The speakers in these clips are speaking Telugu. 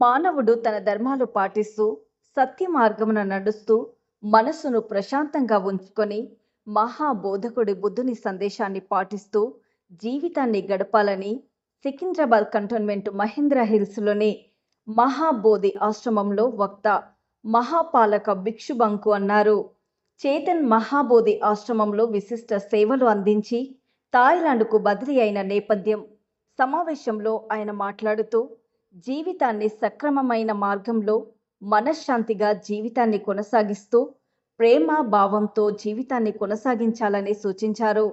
మానవుడు తన ధర్మాలు పాటిస్తూ సత్య మార్గమున నడుస్తూ మనస్సును ప్రశాంతంగా ఉంచుకొని మహాబోధకుడి బుద్ధుని సందేశాన్ని పాటిస్తూ జీవితాన్ని గడపాలని సికింద్రాబాద్ కంటోన్మెంట్ మహేంద్ర హిల్స్లోని మహాబోధి ఆశ్రమంలో వక్త మహాపాలక భిక్షుబంకు అన్నారు. చేతన్ మహాబోధి ఆశ్రమంలో విశిష్ట సేవలు అందించి థాయిలాండ్కు బదిలీ అయిన నేపథ్యం సమావేశంలో ఆయన మాట్లాడుతూ జీవితాన్ని సక్రమమైన మార్గంలో మనశ్శాంతిగా జీవితాన్ని కొనసాగిస్తూ ప్రేమ భావంతో జీవితాన్ని కొనసాగించాలని సూచించారు.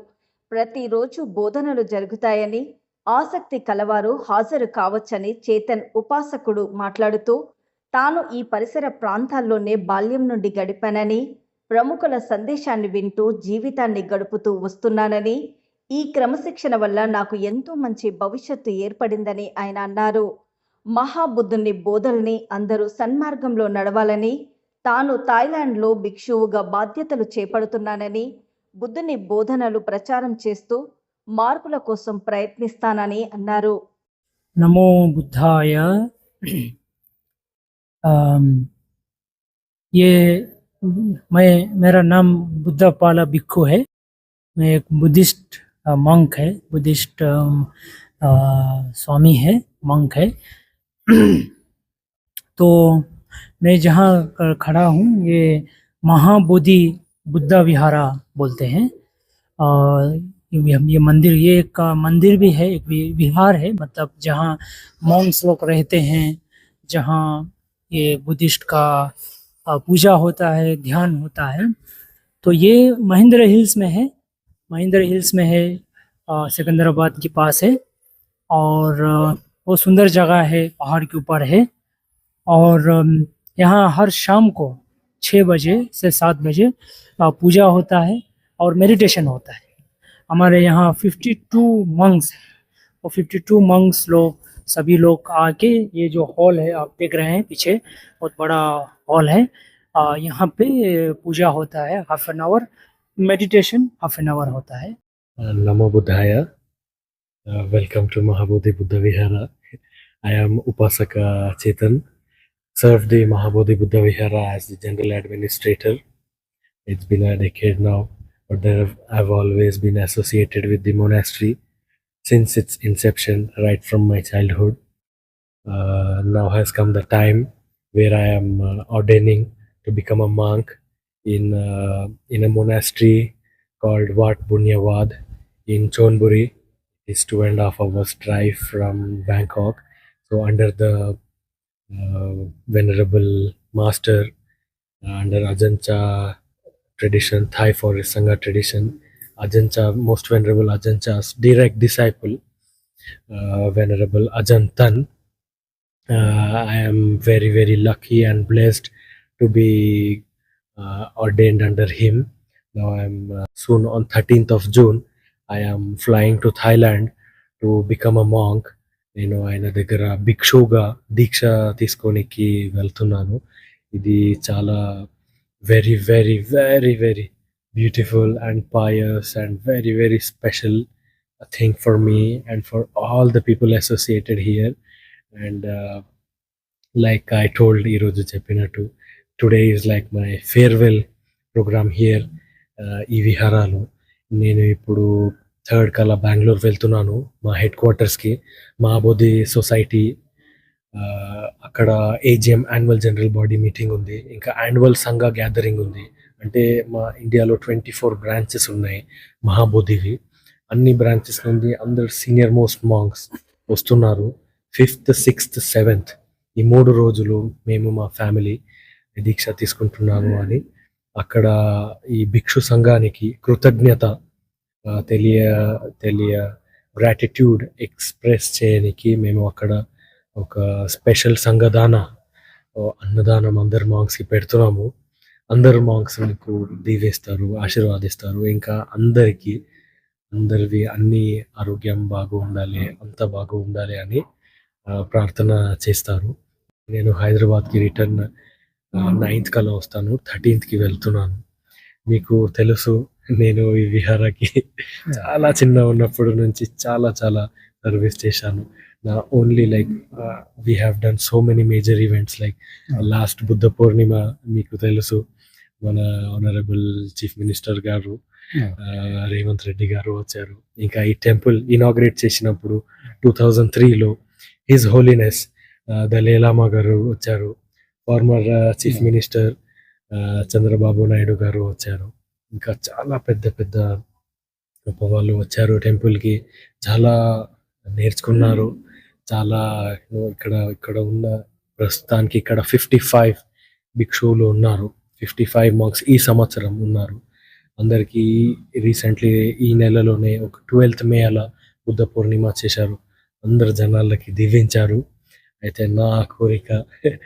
ప్రతిరోజు బోధనలు జరుగుతాయని ఆసక్తి కలవారు హాజరు కావచ్చని చేతన్ ఉపాసకుడు మాట్లాడుతూ తాను ఈ పరిసర ప్రాంతాల్లోనే బాల్యం నుండి గడిపానని ప్రముఖుల సందేశాన్ని వింటూ జీవితాన్ని గడుపుతూ వస్తున్నానని ఈ క్రమశిక్షణ వల్ల నాకు ఎంతో మంచి భవిష్యత్తు ఏర్పడిందని ఆయన అన్నారు. మహాబుద్ధుని బోధల్ని అందరూ సన్మార్గంలో నడవాలని తాను థాయిలాండ్లో భిక్షువుగా బాధ్యతలు చేపడుతున్నానని బుద్ధుని బోధనలు ప్రచారం చేస్తూ మార్పుల కోసం ప్రయత్నిస్తానని అన్నారు नमो बुद्धाय अम, ये मैं मेरा नाम बुद्धा पाला भिक्खु है मैं एक बुद्धिस्ट मंक है बुद्धिस्ट अम, अ, स्वामी है मंक है तो मैं जहाँ खड़ा हूँ, ये महाबोधि बुद्धा विहारा बोलते हैं। और ये मंदिर, ये एक मंदिर भी है, एक विहार है मतलब जहाँ मॉन्क्स लोग रहते हैं, जहाँ ये बुद्धिस्ट का पूजा होता है, ध्यान होता है। तो ये महेंद्र हिल्स में है, महेंद्र हिल्स में है सिकंदराबाद के पास है। और वो सुंदर जगह है, पहाड़ के ऊपर है। और यहाँ हर शाम को छः बजे से सात बजे पूजा होता है और मेडिटेशन होता है। हमारे यहाँ 52 मंक्स हैं। और 52 मंक्स लोग, सभी लोग आके ये जो हॉल है, आप देख रहे हैं पीछे, बहुत बड़ा हॉल है। यहाँ पे पूजा होता है half an hour meditation half an hour होता है। Namo Buddhaya. Uh, welcome to Mahabodhi Buddha Vihara. I am Upasaka Chetan. Served the Mahabodhi Buddha Vihara as the general administrator. It's been a decade now, but there I've always been associated with the monastery since its inception, right from my childhood. Uh, now has come the time where I am uh, ordaining to become a monk in uh, in a monastery called Wat Bunyavad in Chonburi. It's two and a half hours drive from Bangkok. So under the uh, venerable master, uh, under Ajanta tradition, Thai Forest Sangha tradition, Ajanta, most venerable Ajanta's direct disciple, uh, venerable Ajantan. Uh, I am very very lucky and blessed to be uh, ordained under him. Now I'm uh, soon on 13th of June. I am to Thailand to to become a నేను ఆయన దగ్గర భిక్షుగా దీక్ష తీసుకోనికి వెళ్తున్నాను. ఇది చాలా very very very very beautiful and pious and very very special thing for me and for all the people associated here and like I told ఈరోజు చెప్పినట్టు today is like my farewell programme here ఈ విహారాలు. నేను ఇప్పుడు థర్డ్ కల్లా బెంగళూరు వెళ్తున్నాను మా హెడ్ క్వార్టర్స్కి. మహాబోధి సొసైటీ అక్కడ AGM annual general body meeting ఉంది. ఇంకా యాన్యువల్ సంఘ గ్యాదరింగ్ ఉంది. అంటే మా ఇండియాలో ట్వంటీ ఫోర్ బ్రాంచెస్ ఉన్నాయి మహాబోధివి. అన్ని బ్రాంచెస్ నుండి అందరు సీనియర్ మోస్ట్ మాంగ్స్ వస్తున్నారు. ఫిఫ్త్ సిక్స్త్ సెవెంత్ ఈ మూడు రోజులు మేము మా ఫ్యామిలీ దీక్ష తీసుకుంటున్నాము అని. అక్కడ ఈ భిక్షు సంఘానికి కృతజ్ఞత తెలియ తెలియ గ్రాటిట్యూడ్ ఎక్స్ప్రెస్ చేయడానికి మేము అక్కడ ఒక స్పెషల్ సంఘదాన అన్నదానం అందరు మాంగ్స్కి పెడుతున్నాము. అందరు మాంగ్స్ మీకు దీవేస్తారు ఆశీర్వాదిస్తారు. ఇంకా అందరికీ అందరివి అన్ని ఆరోగ్యం బాగా ఉండాలి అంత బాగా ఉండాలి అని ప్రార్థన చేస్తారు. నేను హైదరాబాద్కి రిటర్న్ నైన్త్ కల్లా వస్తాను థర్టీన్త్కి వెళ్తున్నాను. మీకు తెలుసు నేను ఈ విహారకి చాలా చిన్న ఉన్నప్పుడు నుంచి చాలా చాలా సర్వీస్ చేశాను. only like uh, we have done so many major events like last Buddha Purnima మీకు తెలుసు. మన ఆనరబుల్ చీఫ్ మినిస్టర్ గారు ఆ, రేవంత్ రెడ్డి గారు వచ్చారు. ఇంకా ఈ టెంపుల్ ఇనాగ్రేట్ చేసినప్పుడు టూ థౌజండ్ త్రీలో హిజ్ హోలీనెస్ దలేలామా గారు వచ్చారు. Former chief. Minister Chandrababu Naidu గారు వచ్చారు. ఇంకా చాలా పెద్ద పెద్ద గొప్ప వాళ్ళు వచ్చారు టెంపుల్కి. చాలా నేర్చుకున్నారు. చాలా ఇక్కడ ఇక్కడ ఉన్న ప్రస్తుతానికి ఇక్కడ ఫిఫ్టీ ఫైవ్ భిక్షువులు ఉన్నారు. ఫిఫ్టీ ఫైవ్ మార్క్స్ ఈ సంవత్సరం ఉన్నారు. అందరికీ రీసెంట్లీ ఈ నెలలోనే ఒక ట్వెల్త్ మే అలా బుద్ధ పూర్ణిమ చేశారు. అందరు జనాలకి దీవించారు. అయితే నా కోరిక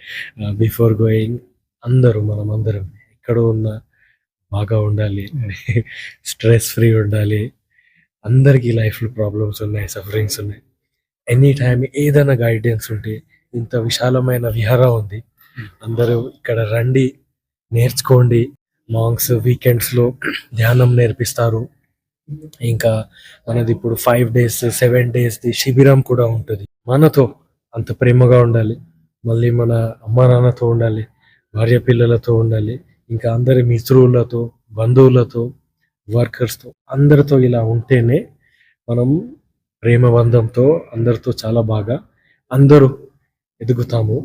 బిఫోర్ గోయింగ్ అందరూ మనం అందరం ఎక్కడ ఉన్నా బాగా ఉండాలి స్ట్రెస్ ఫ్రీ ఉండాలి. అందరికీ లైఫ్లో ప్రాబ్లమ్స్ ఉన్నాయి సఫరింగ్స్ ఉన్నాయి. ఎనీ టైం ఏదైనా గైడెన్స్ ఉంటే ఇంత విశాలమైన విహారం ఉంది. అందరూ ఇక్కడ రండి నేర్చుకోండి. మాంగ్స్ వీకెండ్స్లో ధ్యానం నేర్పిస్తారు. ఇంకా మనది ఇప్పుడు ఫైవ్ డేస్ సెవెన్ డేస్ది శిబిరం కూడా ఉంటుంది. మనతో అంత ప్రేమగా ఉండాలి. మళ్ళీ మన అమ్మ నాన్నతో ఉండాలి భార్య పిల్లలతో ఉండాలి. ఇంకా అందరి మిత్రులతో బంధువులతో వర్కర్స్తో అందరితో ఇలా ఉంటేనే మనం ప్రేమ బంధంతో అందరితో చాలా బాగా అందరూ ఎదుగుతాము.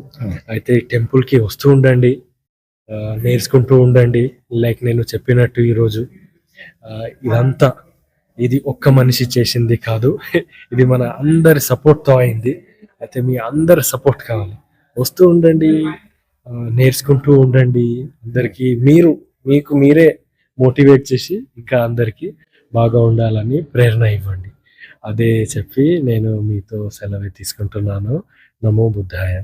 అయితే టెంపుల్కి వస్తూ ఉండండి నేర్చుకుంటూ ఉండండి. లైక్ నేను చెప్పినట్టు ఈరోజు ఇదంతా ఇది ఒక్క మనిషి చేసింది కాదు. ఇది మన అందరి సపోర్ట్తో అయింది. అయితే మీ అందరి సపోర్ట్ కావాలి. వస్తూ ఉండండి. నేర్చుకుంటూ ఉండండి అందరికీ. మీరు మీకు మీరే మోటివేట్ చేసి ఇంకా అందరికీ బాగా ఉండాలని ప్రేరణ ఇవ్వండి. అదే చెప్పి నేను మీతో సెలవు తీసుకుంటున్నాను. నమో బుద్ధాయ.